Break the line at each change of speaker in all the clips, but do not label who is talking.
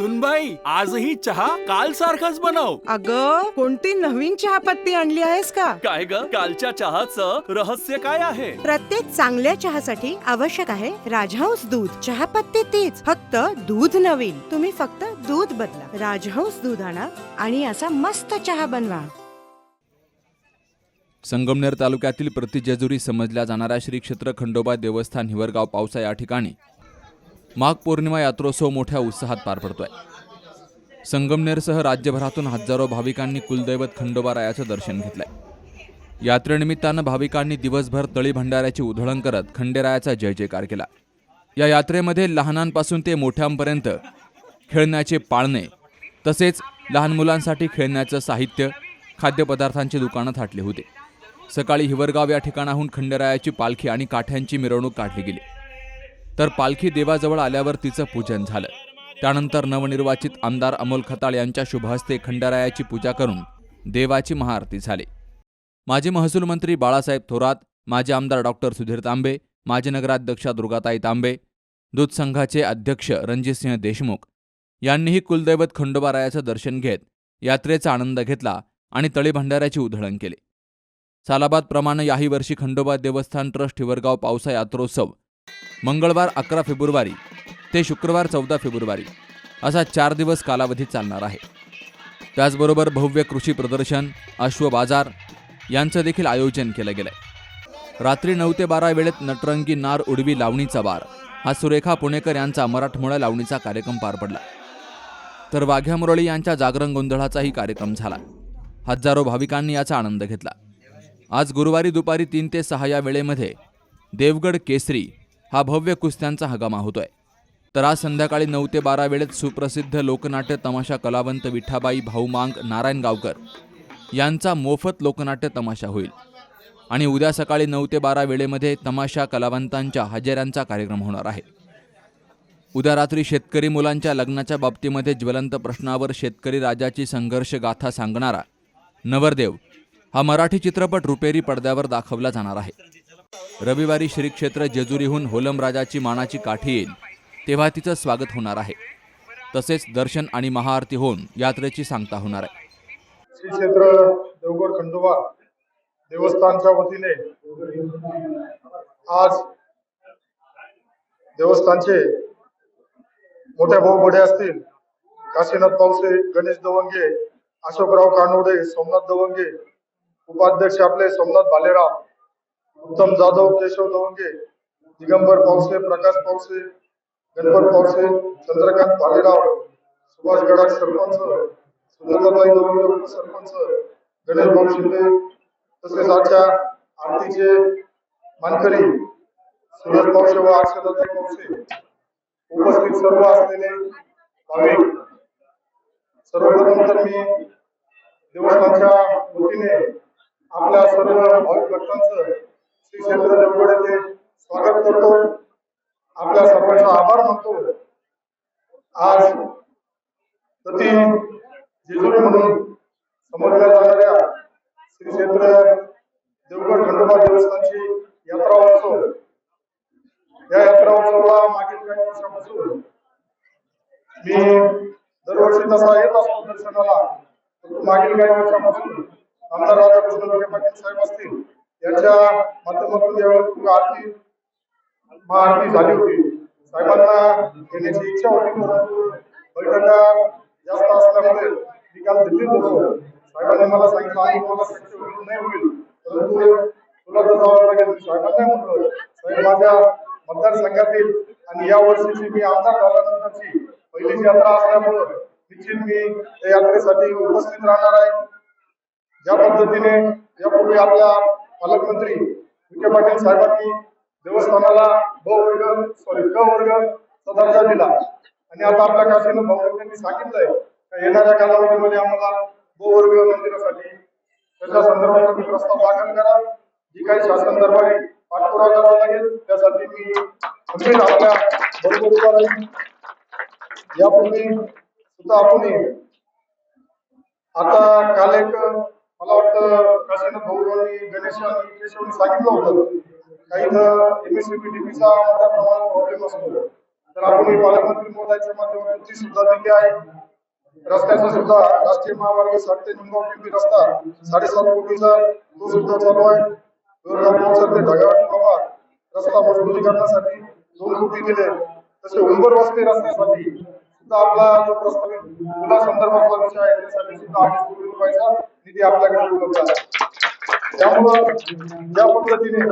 सुनबाई आजही चहा काल सारखाच बनव.
अग कोणती नवीन चहापत्ती आणली आहेस का?
काय ग? कालच्या चहाचं रहस्य काय आहे?
प्रत्येक चांगल्या चहासाठी आवश्यक आहे राजहंस दूध. चहापत्ती तीच फक्त दूध नवीन. तुम्ही फक्त दूध बदला. राजहंस दूध आणा आणि असा मस्त चहा बनवा.
संगमनेर तालुक्यातील प्रतिजेजुरी समजल्या जाणाऱ्या श्री क्षेत्र खंडोबा देवस्थान हिवरगाव पावसा या ठिकाणी माघ पौर्णिमा यात्रोत्सव मोठ्या उत्साहात पार पडतोय. संगमनेरसह राज्यभरातून हजारो भाविकांनी कुलदैवत खंडोबा रायाचं दर्शन घेतलंय. यात्रेनिमित्तानं भाविकांनी दिवसभर तळी भंडाऱ्याची उधळण करत खंडेरायाचा जय जयकार केला. या यात्रेमध्ये लहानांपासून ते मोठ्यांपर्यंत खेळण्याचे पाळणे तसेच लहान मुलांसाठी खेळण्याचं साहित्य खाद्यपदार्थांची दुकानं थाटली होती. सकाळी हिवरगाव या ठिकाणाहून खंडेरायाची पालखी आणि काठ्यांची मिरवणूक काढली गेली. तर पालखी देवाजवळ आल्यावर तिचं पूजन झालं. त्यानंतर नवनिर्वाचित आमदार अमोल खताळ यांच्या शुभहस्ते खंडरायाची पूजा करून देवाची महाआरती झाली. माजी महसूल मंत्री बाळासाहेब थोरात माजी आमदार डॉक्टर सुधीर तांबे माजी नगराध्यक्षा दुर्गाताई तांबे दूध संघाचे अध्यक्ष रणजितसिंह देशमुख यांनीही कुलदैवत खंडोबारायाचं दर्शन घेत यात्रेचा आनंद घेतला आणि तळीभंडाऱ्याची उधळण केली. सालाबादप्रमाणे याही वर्षी खंडोबा देवस्थान ट्रस्ट हिवरगाव पावसा यात्रोत्सव मंगळवार अकरा फेब्रुवारी ते शुक्रवार चौदा फेब्रुवारी असा चार दिवस कालावधी चालणार आहे. त्याचबरोबर भव्य कृषी प्रदर्शन अश्व बाजार यांचं देखील आयोजन केलं गेलंय. रात्री नऊ ते बारा वेळेत नटरंगी नार उडवी लावणीचा बार हा सुरेखा पुणेकर यांचा मराठमोळ्या लावणीचा कार्यक्रम पार पडला. तर वाघ्या मुरळी यांच्या जागरण गोंधळाचाही कार्यक्रम झाला. हजारो भाविकांनी याचा आनंद घेतला. आज गुरुवारी दुपारी तीन ते सहा या वेळेमध्ये देवगड केसरी हा भव्य कुस्त्यांचा हगामा होतोय. तर आज संध्याकाळी नऊ ते बारा वेळेत सुप्रसिद्ध लोकनाट्य तमाशा कलावंत विठाबाई भाऊमांग नारायण गावकर यांचा मोफत लोकनाट्य तमाशा होईल. आणि उद्या सकाळी नऊ ते बारा वेळेमध्ये तमाशा कलावंतांच्या हजेऱ्यांचा कार्यक्रम होणार आहे. उद्या रात्री शेतकरी मुलांच्या लग्नाच्या बाबतीमध्ये ज्वलंत प्रश्नावर शेतकरी राजाची संघर्ष गाथा सांगणारा नवरदेव हा मराठी चित्रपट रुपेरी पडद्यावर दाखवला जाणार आहे. रविवारी श्री क्षेत्र जेजुरीहून होलम राजाची मानाची काठी येईल तेव्हा तिचं स्वागत होणार आहे. तसेच दर्शन आणि महाआरती होऊन यात्रेची सांगता होणार आहे.
श्री क्षेत्र देवगड खंडोबा देवस्थानच्या वतीने आज देवस्थानचे मोठे भाऊ बडे असतील काशीनाथ पावसे गणेश दवंगे अशोकराव कानोडे सोमनाथ दवंगे उपाध्यक्ष आपले सोमनाथ भालेराव उत्तम जाधव केशव दवंगे दिगंबर पावसे प्रकाश पावसे गणपत पावसे चंद्रकांत भालेराव सुभाष गडाख सरपंच सुंदरबाई दवंगे उपसरपंच गणेश भाऊ शिंदे तसेच आजच्या आरतीचे मानकरी सुरज पावसे व अक्षताताई पावसे उपस्थित सर्व असलेले भाविक सर्वप्रथम तर मी देवस्थानच्या वतीने आपल्या सर्व भाविक भक्तांचं श्री चंद्र देवगड स्वागत करतो. आपल्या सर्वांचा आभार मानतो. आज प्रति जेजुरी म्हणून समजल्या जाणाऱ्या श्री क्षेत्र देवगड खंडोबा देवस्थानची यात्रा उत्सव. या यात्रा उत्सवाला मागील काही वर्षापासून मी दरवर्षी तसा येत असतो दर्शनाला. मागील काही वर्षापासून आमदार राधाकृष्ण विखे पाटील साहेब असतील. यांच्या माध्यमातून यावेळी आरती महाआरती झाली होती. साहेबांना घेण्याची इच्छा होती परंतु बैठका जास्त असल्यामुळे मी काल दिल्लीत होतो. साहेबांनी मला सांगितलं आणि मला होईल नाही होईल. परंतु तुला तर जावं लागेल. साहेबांना म्हटलं साहेब माझ्या मतदारसंघातील आणि या वर्षीची मी आमदार झाल्यानंतरची पहिलीच यात्रा असल्यामुळं निश्चित मी त्या यात्रेसाठी उपस्थित राहणार आहे. ज्या पद्धतीने यापूर्वी आपल्या पालकमंत्री विखे पाटील साहेबांनी देवस्थानाला ब वर्ग सॉरी क वर्गचा दर्जा दिला. आणि आता आपल्या काशीनं भाऊ सांगितलंय का येणाऱ्या कालावधीमध्ये आम्हाला ब वर्ग मंदिरासाठी त्याच्या संदर्भात तुम्ही प्रस्ताव दाखल करा. जी काही शासन दरबारी पाठपुरावा करावा लागेल त्यासाठी मी खंबीर आपल्या बरोबर उभा राहील यापूर्वी सुद्धा आपण आता काल एक मला वाटतं काशीनाथ भाऊ आणि गणेश आणि केशवनी सांगितलं होतं. काही एमएससीबी डीपीचा मोठ्या प्रमाणात प्रॉब्लेम असतो. तर आपण पालकमंत्री महोदयाच्या माध्यमातून ती सुद्धा दिली आहे. रस्त्याचा सुद्धा राष्ट्रीय महामार्ग साठ ते निमगाव पिंपरी रस्ता साडेसात कोटीचा तो सुद्धा चालू आहे. दोरगाव ते ढगाळ बाबा रस्ता मजबूतीकरणासाठी दोन कोटी दिले. तसे उंबर वस्ती रस्त्यासाठी सुद्धा आपला जो प्रस्तावित मुला संदर्भातला विषय आहे त्यासाठी सुद्धा अडीच कोटी रुपयाचा निधी आपल्याकडे उपलब्ध आहे. त्यामुळं या पद्धतीने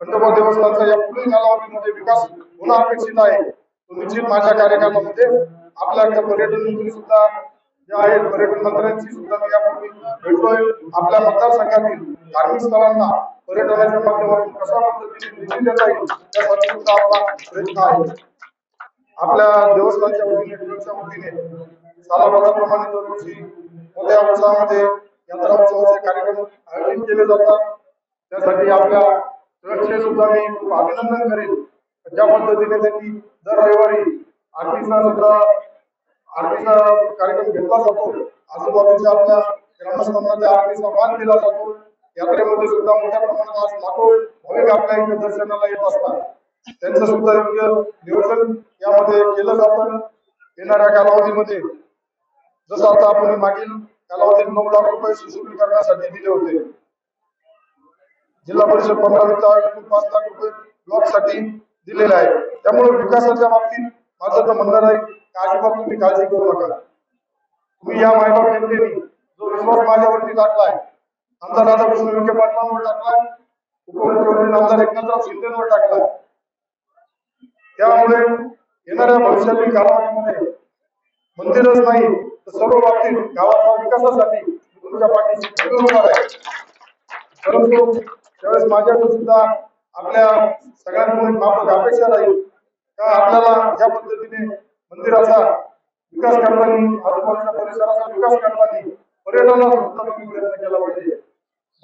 खंडोबा देवस्थानचा या पुढील कालावधीमध्ये विकास होणं अपेक्षित आहे. निश्चित माझ्या कार्यक्रमामध्ये आपल्याकडे पर्यटन मंत्री सुद्धा जे आहेत पर्यटन मंत्र्यांची सुद्धा मी यापूर्वी भेटतोय आपल्या मतदारसंघातील धार्मिक स्थळांना पर्यटनाच्या माध्यमातून कशा पद्धतीने निधी देता येईल त्यासाठी सुद्धा आपला प्रयत्न आहे. आपल्या देवस्थानच्या वतीने ट्रस्टच्या वतीने सालाबादाप्रमाणे दरवर्षी मोठ्या उत्साहामध्ये कार्यक्रम आयोजित केले जातात. त्यासाठी आपल्या सुरक्षे सुद्धा मी खूप अभिनंदन करेन. ज्या पद्धतीने त्यांनी दर रविवारी आरतीचा सुद्धा आरतीचा कार्यक्रम घेतला जातो. आजूबाजूच्या आपल्या ग्रामस्थांना आरतीचा मान दिला जातो. यात्रेमध्ये सुद्धा मोठ्या प्रमाणात आज लाखो भाविक आपल्या इथे दर्शनाला येत असतात. त्यांचं सुद्धा योग्य नियोजन यामध्ये केलं जातं. येणाऱ्या कालावधीमध्ये जसं आता आपण मागील कालावधीत नऊ लाख रुपये सुशोभीकरणासाठी दिले होते. जिल्हा परिषद पंधरा वित्त पाच लाख रुपये ब्लॉकसाठी दिलेले आहे. त्यामुळे विकासाच्या बाबतीत माझं तर म्हणणं आहे अजिबात तुम्ही काळजी करू नका. तुम्ही या मायबाप जनतेने जो विश्वास माझ्यावरती टाकलाय आमदार राधाकृष्ण विखे पाटलांवर टाकलाय उपमुख्यमंत्री आमदार एकनाथराव शिंदेवर टाकलाय. त्यामुळे येणाऱ्या भविष्यातील कालावधीमध्ये मंदिरच नाही सर्व बाबतीत गावाच्या विकासासाठी तुमच्या पाठीशी खंबीर होणार आहे परंतु त्यावेळेस माझ्याकडून सुद्धा आपल्या सगळ्यांकडून माफक अपेक्षा राहील. का आपल्याला या पद्धतीने मंदिराचा विकास करताना आजूबाजूच्या परिसराचा विकास करताना पर्यटनाचा सुद्धा तुम्ही प्रयत्न केला पाहिजे.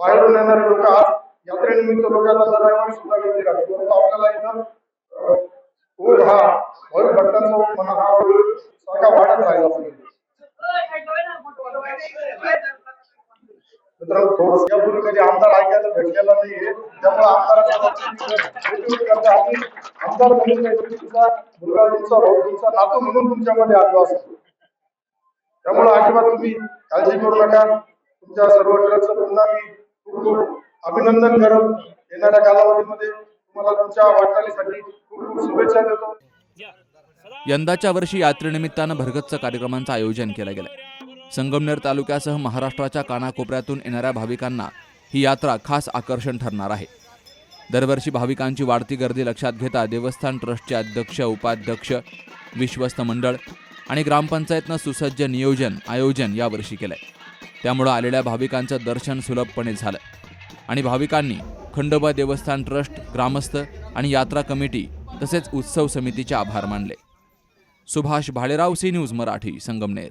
बाहेरून येणारे लोक आज यात्रेनिमित्त लोकांना दर रविवारी सुद्धा गर्दी राहते. परंतु आपल्याला इथं अं, ओढ हा भर भट्टांचा मना हा सारखा वाढत राहिला पाहिजे. थोडस यापूर्वी कधी आमदार ऐकायला भेटलेला नाहीये. त्यामुळे आमदाराच्या आमदार म्हणून तुमचा मुलगा तुमचा भाऊ तुमचा नातू म्हणून तुमच्यामध्ये आलो असतो. त्यामुळे अजिबात तुम्ही काळजी करू नका. तुमच्या सर्व ट्रकचं पुन्हा मी खूप खूप अभिनंदन करत येणाऱ्या कालावधीमध्ये तुम्हाला तुमच्या वाटचालीसाठी खूप खूप शुभेच्छा देतो.
यंदाच्या वर्षी यात्रेनिमित्तानं भरगच्च कार्यक्रमांचं आयोजन केलं गेलं संगमनेर तालुक्यासह महाराष्ट्राच्या कानाकोपऱ्यातून येणाऱ्या भाविकांना ही यात्रा खास आकर्षण ठरणार आहे. दरवर्षी भाविकांची वाढती गर्दी लक्षात घेता देवस्थान ट्रस्टचे अध्यक्ष उपाध्यक्ष विश्वस्त मंडळ आणि ग्रामपंचायतनं सुसज्ज नियोजन आयोजन यावर्षी केलंय. त्यामुळं आलेल्या भाविकांचं दर्शन सुलभपणे झालं आणि भाविकांनी खंडोबा देवस्थान ट्रस्ट ग्रामस्थ आणि यात्रा कमिटी तसेच उत्सव समितीचे आभार मानले. Subhash Bhalerao C news Marathi Sangamner.